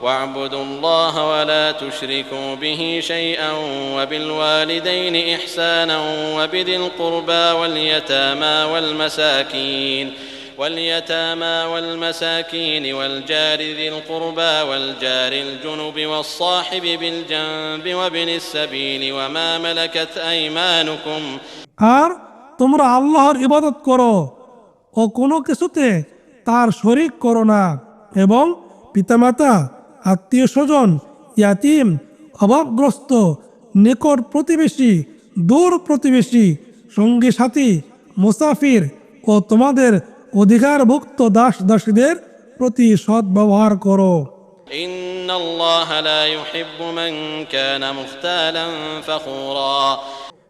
واعبدوا الله ولا تشركوا به شيئا وبالوالدين إحسانا وبذي القربى واليتامى والمساكين واليتامى والمساكين والجار ذي القربى والجار الجنب والصاحب بالجنب وابن السبيل وما ملكت أيمانكم আর তোমরা আল্লাহর ইবাদত করো ও কোনো কিছুতে তার শরিক করো না এবং পিতামাতা আত্মীয় স্বজন ইয়াতিম অভাবগ্রস্ত নেকর প্রতিবেশী দূর প্রতিবেশী সঙ্গী সাথী মুসাফির ও তোমাদের অধিকারভুক্ত দাস দাসীদের প্রতি সৎ ব্যবহার করো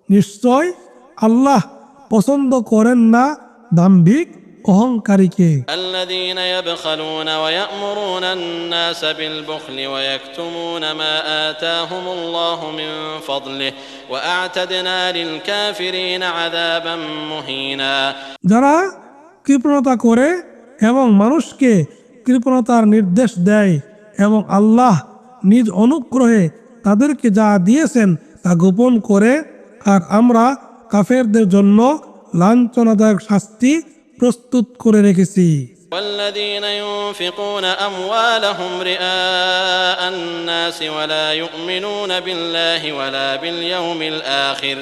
নিশ্চয় আল্লাহ পছন্দ করেন না দাম্ভিক অহংকারীকে الذين يبخلون ويأمرون الناس بالبخل ويكتمون ما آتاهم الله من فضله وأعتدنا للكافرين عذابا مهينا যারা কৃপণতা করে এবং মানুষকে কৃপণতার নির্দেশ দেয় এবং আল্লাহ নিজ অনুগ্রহে তাদেরকে যা দিয়েছেন তা গোপন করে আর আমরা কাফেরদের জন্য লাঞ্ছনাদায়ক শাস্তি প্রস্তুত করে রেখেছি والذين ينفقون أموالهم رئاء الناس ولا يؤمنون بالله ولا باليوم الآخر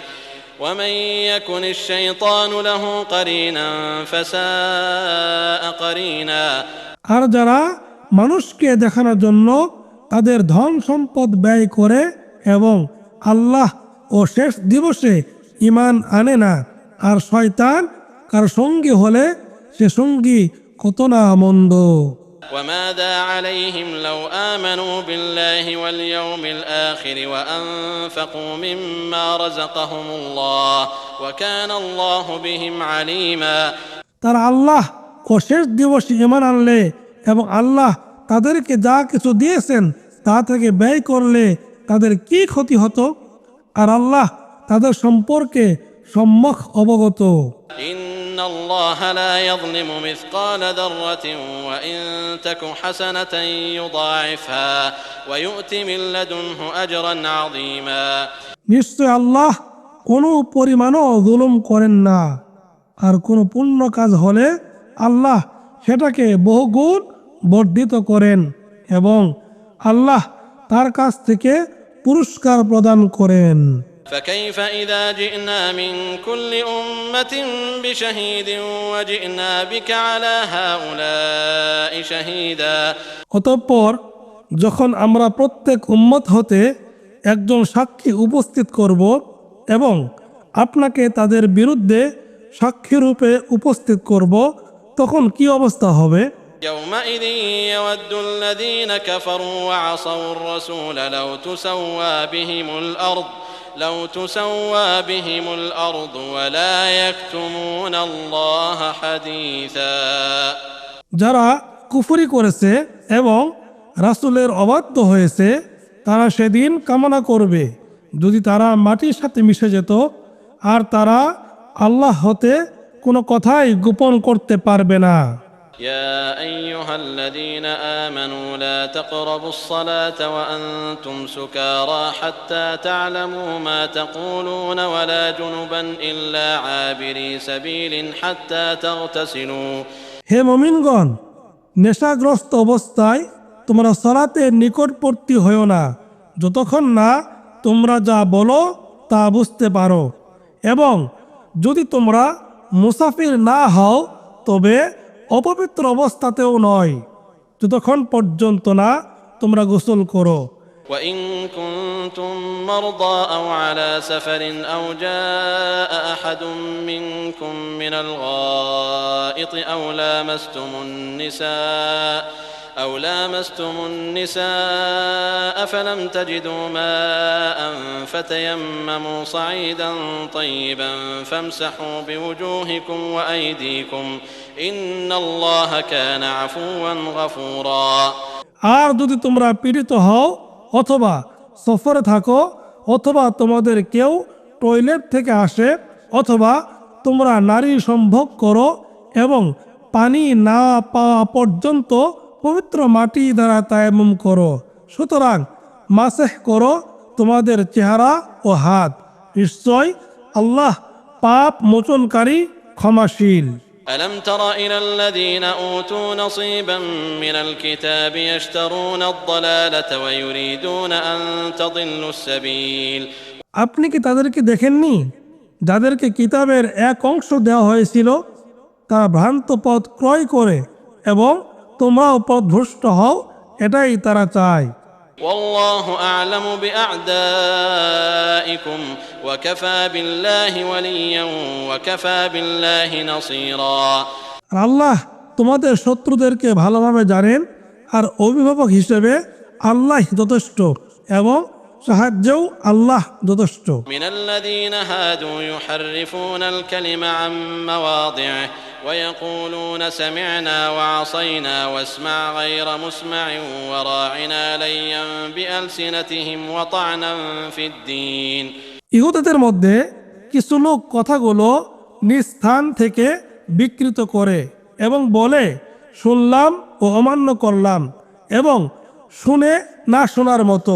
ومن يكن الشيطان له قرينا فساء قرينا আর যারা মানুষকে দেখানোর জন্য তাদের ধন সম্পদ ব্যয় করে এবং আল্লাহ ও শেষ দিবসে ইমান আনে না আর শয়তান কার সঙ্গী হলে সে সঙ্গী কত না মন্দ وماذا عليهم لو آمنوا بالله واليوم الآخر وأنفقوا مما رزقهم الله وكان الله بهم عليما তারা আল্লাহ ও শেষ দিবসে ইমান আনলে এবং আল্লাহ তাদেরকে যা কিছু দিয়েছেন তা থেকে ব্যয় করলে তাদের কি ক্ষতি হতো আর আল্লাহ তাদের সম্পর্কে সম্মুখ অবগত إن الله لا يظلم مثقال ذرة وإن تك حسنة يضاعفها ويؤت من لدنه أجرا عظيما নিশ্চয় আল্লাহ কোনো পরিমাণও জুলুম করেন না আর কোনো পুণ্য কাজ হলে আল্লাহ সেটাকে বহুগুণ বর্ধিত করেন এবং আল্লাহ তার কাছ থেকে পুরস্কার প্রদান করেন فكيف إذا جئنا من كل أمة بشهيد وجئنا بك على هؤلاء شهيدا অতঃপর যখন আমরা প্রত্যেক উম্মত হতে একজন সাক্ষী উপস্থিত করব এবং আপনাকে তাদের বিরুদ্ধে সাক্ষী রূপে উপস্থিত করব তখন কি অবস্থা হবে يومئذ يود الذين كفروا وعصوا الرسول لو تسوى بهم الأرض لو تسوى بهم الأرض ولا يكتمون الله حديثا যারা কুফরি করেছে এবং রাসূলের অবাধ্য হয়েছে তারা সেদিন কামনা করবে যদি তারা মাটির সাথে মিশে যেত আর তারা আল্লাহ হতে কোনো কথাই গোপন করতে পারবে না يا أيها الذين آمنوا لا تقربوا الصلاة وأنتم سكارى حتى تعلموا ما تقولون ولا جنبا إلا عابري سبيل حتى تغتسلوا হে মমিনগণ নেশাগ্রস্ত অবস্থায় তোমরা সলাতের নিকটবর্তী হও না যতক্ষণ না তোমরা যা বলো তা বুঝতে পারো এবং যদি তোমরা মুসাফির না হও তবে অপবিত্র অবস্থাতেও নয় যতক্ষণ পর্যন্ত না তোমরা গোসল করো وإن كنتم مرضى أو على سفر أو جاء أحد منكم من الغائط أو لامستم النساء أو لامستم النساء فلم تجدوا ماء فتيمموا صعيدا طيبا فامسحوا بوجوهكم وأيديكم إن الله كان عفوا غفورا আর যদি তোমরা পীড়িত হও অথবা সফরে থাকো অথবা তোমাদের কেউ টয়লেট থেকে আসে অথবা তোমরা নারী সম্ভোগ করো এবং পানি না পাওয়া পর্যন্ত পবিত্র মাটি দ্বারা তায়ামুম করো সুতরাং মাসেহ করো তোমাদের চেহারা ও হাত নিশ্চয় আল্লাহ পাপ মোচনকারী ক্ষমাশীল ألم تر إلى الذين أوتوا نصيبا من الكتاب يشترون الضلالة ويريدون أن تضلوا السبيل আপনি কি তাদেরকে দেখেননি যাদেরকে কিতাবের এক অংশ দেওয়া হয়েছিল তারা ভ্রান্ত পথ ক্রয় করে এবং তোমরাও পথভ্রষ্ট হও এটাই তারা চায় والله أعلم بأعدائكم وكفى بالله وليا وكفى بالله نصيرا আর আল্লাহ তোমাদের শত্রুদেরকে ভালোভাবে জানেন আর অভিভাবক হিসেবে আল্লাহ যথেষ্ট এবং সাহায্যও আল্লাহ যথেষ্ট من الذين هادوا يحرفون الكلم عن مواضعه ويقولون سمعنا وعصينا واسمع غير مسمع وراعنا ليا بألسنتهم وطعنا في الدين ইহুদাদের মধ্যে কিছু লোক কথাগুলো নিজ স্থান থেকে বিকৃত করে এবং বলে শুনলাম ও অমান্য করলাম এবং শুনে না শোনার মতো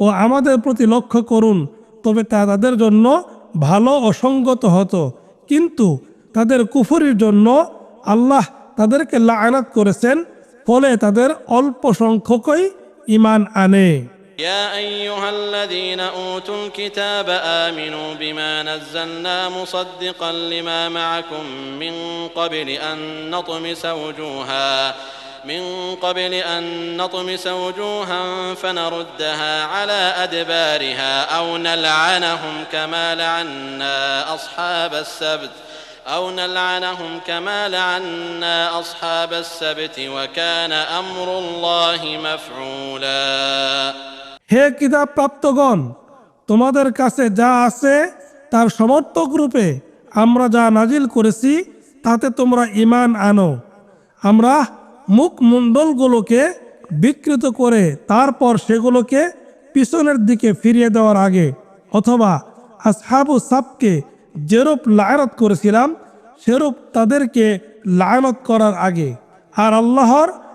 ও আমাদের প্রতি লক্ষ্য করুন তবে তা তাদের জন্য ভালো অসঙ্গত হতো কিন্তু তাদের কুফরির জন্য আল্লাহ তাদেরকে লায়নাত করেছেন ফলে তাদের অল্প সংখ্যকই ইমান আনে يا أيها الذين أوتوا الكتاب آمنوا بما نزلنا مصدقا لما معكم من قبل أن نطمس وجوها من قبل أن نطمس وجوها فنردها على أدبارها أو نلعنهم كما لعنا أصحاب السبت أو نلعنهم كما لعنا أصحاب السبت وكان أمر الله مفعولا হে কিতাব প্রাপ্তগণ তোমাদের কাছে যা আছে তার সমর্থক রূপে আমরা যা নাজিল করেছি তাতে তোমরা ইমান আনো আমরা মুখমণ্ডলগুলোকে বিকৃত করে তারপর সেগুলোকে পিছনের দিকে ফিরিয়ে দেওয়ার আগে অথবা আসহাবু সাপকে যেরূপ লায়নত করেছিলাম, সেরূপ তাদেরকে লায়নত করার আগে। আর আল্লাহর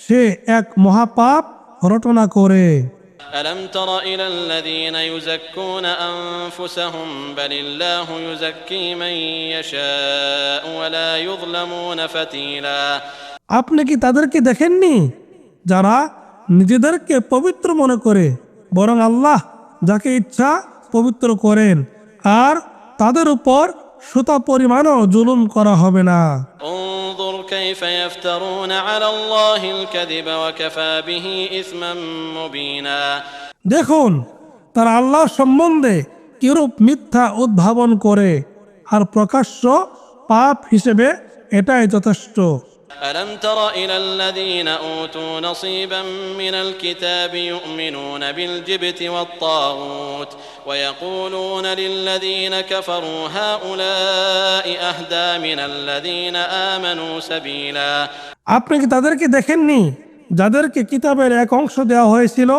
সে এক মহাপাপ রটনা করে ألم تر إلى الذين يزكون أنفسهم بل الله يزكي من يشاء ولا يظلمون فتيلا আপনি কি তাদেরকে দেখেননি যারা নিজেদেরকে পবিত্র মনে করে বরং আল্লাহ যাকে ইচ্ছা পবিত্র করেন আর তাদের উপর সুতা পরিমাণও জুলুম করা হবে না। দেখুন তার আল্লাহ সম্বন্ধে কিরূপ মিথ্যা উদ্ভাবন করে আর প্রকাশ্য পাপ হিসেবে এটাই যথেষ্ট। ألم تر إلى الذين أوتوا نصيبا من الكتاب يؤمنون بالجبت والطاغوت ويقولون للذين كفروا هؤلاء أهدى من الذين آمنوا سبيلا আপনি কি তাদেরকে দেখেননি যাদেরকে কিতাবের এক অংশ দেওয়া হয়েছিল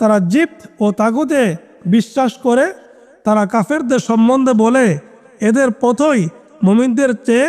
তারা জিপ্ত ও তাগুতে বিশ্বাস করে তারা কাফেরদের সম্বন্ধে বলে এদের পথই মুমিনদের চেয়ে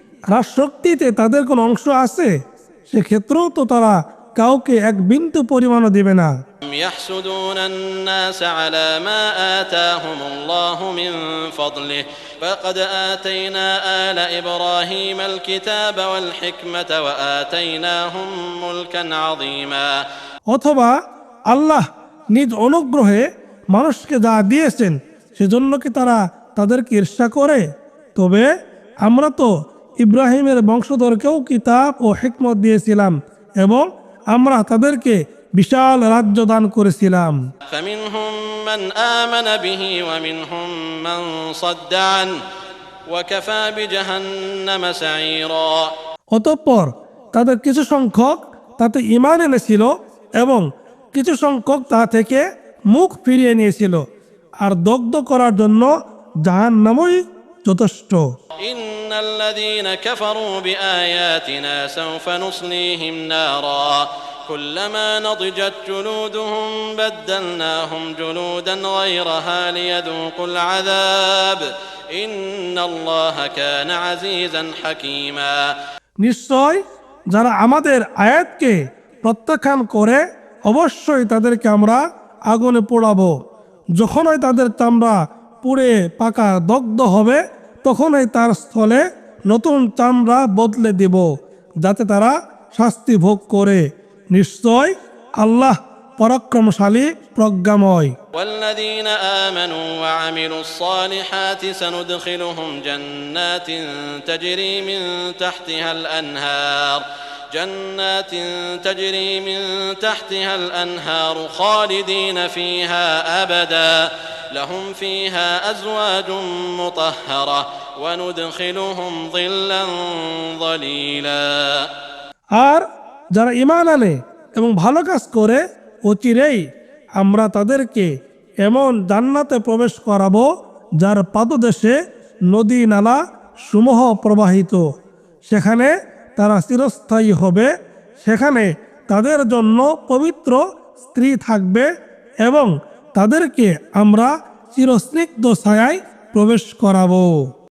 রাজশক্তিতে তাদের কোনো অংশ আছে সেক্ষেত্রেও তো তারা কাউকে এক বিন্দু পরিমাণও দিবে না أم يحسدون الناس على ما آتاهم الله من فضله فقد آتينا آل إبراهيم الكتاب والحكمة وآتيناهم ملكا عظيما অথবা আল্লাহ নিজ অনুগ্রহে মানুষকে যা দিয়েছেন সেজন্য কি তারা তাদেরকে ঈর্ষা করে তবে আমরা তো ইব্রাহিমের বংশধরকেও কিতাব ও হিকমত দিয়েছিলাম এবং আমরা তাদেরকে বিশাল রাজ্য দান করেছিলাম। অতঃপর তাদের কিছু সংখ্যক তাতে ইমান এনেছিল এবং কিছু সংখ্যক তা থেকে মুখ ফিরিয়ে নিয়েছিল আর দগ্ধ করার জন্য জাহান নামই যথেষ্ট। ইন إن الذين كفروا بآياتنا سوف نصليهم نارا كلما نضجت جلودهم بدلناهم جلودا غيرها ليذوقوا العذاب إن الله كان عزيزا حكيما নিশ্চয় যারা আমাদের আয়াতকে প্রত্যাখ্যান করে অবশ্যই তাদেরকে আমরা আগুনে পোড়াবো যখনই তাদের চামড়া পুড়ে পাকা দগ্ধ হবে তখনই তার স্থলে নতুন চামড়া বদলে দেব যাতে তারা শাস্তি ভোগ করে নিশ্চয় আল্লাহ পরাক্রমশালী প্রজ্ঞাময় والذين آمنوا وعملوا الصالحات سندخلهم جنات تجري من تحتها الأنهار جنات تجري من تحتها الأنهار خالدين فيها أبدا لهم فيها أزواج مطهرة وندخلهم ظلا ظليلا আর যারা ইমান আনে এবং ভালো কাজ করে অচিরেই আমরা তাদেরকে এমন জান্নাতে প্রবেশ করাবো যার পাদদেশে নদী নালা সমূহ প্রবাহিত সেখানে তারা চিরস্থায়ী হবে সেখানে তাদের জন্য পবিত্র স্ত্রী থাকবে এবং তাদেরকে আমরা চিরস্নিগ্ধ ছায়ায় প্রবেশ করাবো।